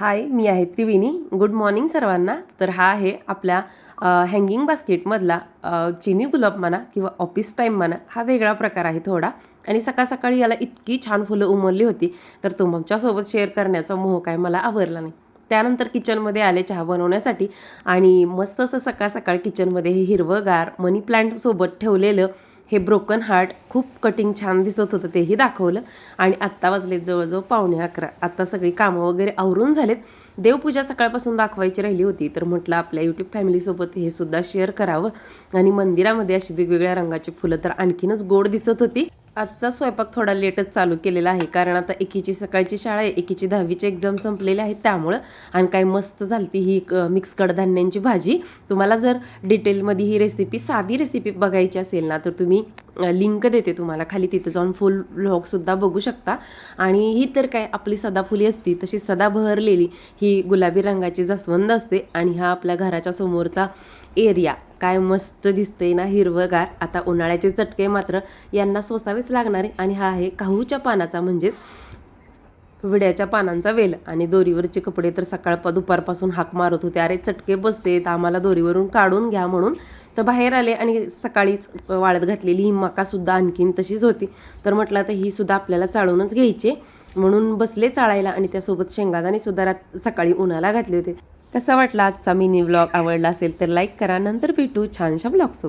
हाय मी आहे त्रिवेणी. Good morning सर्वांना. तर हा आहे आपल्या हँगिंग बास्केटमधला चिनी गुलाब म्हणा किंवा ऑफिस टाईम म्हणा हा वेगळा प्रकार आहे थोडा. आणि सकाळ सकाळी याला इतकी छान फुलं उमलली होती. तर तुमच्यासोबत शेअर करण्याचा मोह काय मला आवरला नाही. त्यानंतर किचनमध्ये आले चहा बनवण्यासाठी आणि मस्त असं सकाळ सकाळ किचनमध्ये हे हिरवंगार मनी प्लांटसोबत ठेवलेलं हे ब्रोकन हार्ट खूप कटिंग छान दिसत होतं तेही दाखवलं. आणि आत्ता वाजले जवळजवळ पावणे अकरा. आत्ता सगळी कामं वगैरे आवरून झालेत. देवपूजा सकाळपासून दाखवायची राहिली होती तर म्हटलं आपल्या यूट्यूब फॅमिलीसोबत हे सुद्धा शेअर करावं. आणि मंदिरामध्ये अशी वेगवेगळ्या रंगाची फुलं तर आणखीनच गोड दिसत होती. आजचा स्वयंपाक थोडा लेटच चालू केलेला आहे कारण आता एकीची सकाळची शाळा आहे एकीची दहावीची एक्झाम संपलेली आहेत त्यामुळं आणि काय मस्त झालती ही मिक्स कडधान्यांची भाजी. तुम्हाला जर डिटेलमध्ये ही रेसिपी साधी रेसिपी बघायची असेल ना तर तुम्ही लिंक देते तुम्हाला. खाली तिथं जाऊन फुल व्लॉगसुद्धा बघू शकता. आणि ही तर काय आपली सदाफुली असती तशी सदा बहरलेली ही गुलाबी रंगाची जास्वंद असते. आणि हा आपल्या घराच्या समोरचा एरिया काय मस्त दिसते ना हिरवगार. आता उन्हाळ्याचे चटके मात्र यांना सोसावेच लागणार आहे. आणि हा आहे काहूच्या पानाचा म्हणजेच विड्याच्या पानांचा वेल. आणि दोरीवरचे कपडे तर सकाळ दुपारपासून हाक मारत होते. अरे चटके बसतेत आम्हाला दोरीवरून काढून घ्या म्हणून. तर बाहेर आले आणि सकाळीच वाळत घातलेली ही मकासुद्धा आणखीन तशीच होती. तर म्हटलं तर ही सुद्धा आपल्याला चाळूनच घ्यायची. म्हणून बसले चाळायला आणि त्यासोबत शेंगादाणे सुद्धा रात सकाळी उन्हाला घातले होते. कसा वाटला आजचा मिनी व्लॉग आवडला असेल तर लाईक करा. नंतर भेटू छानशा ब्लॉगसोबत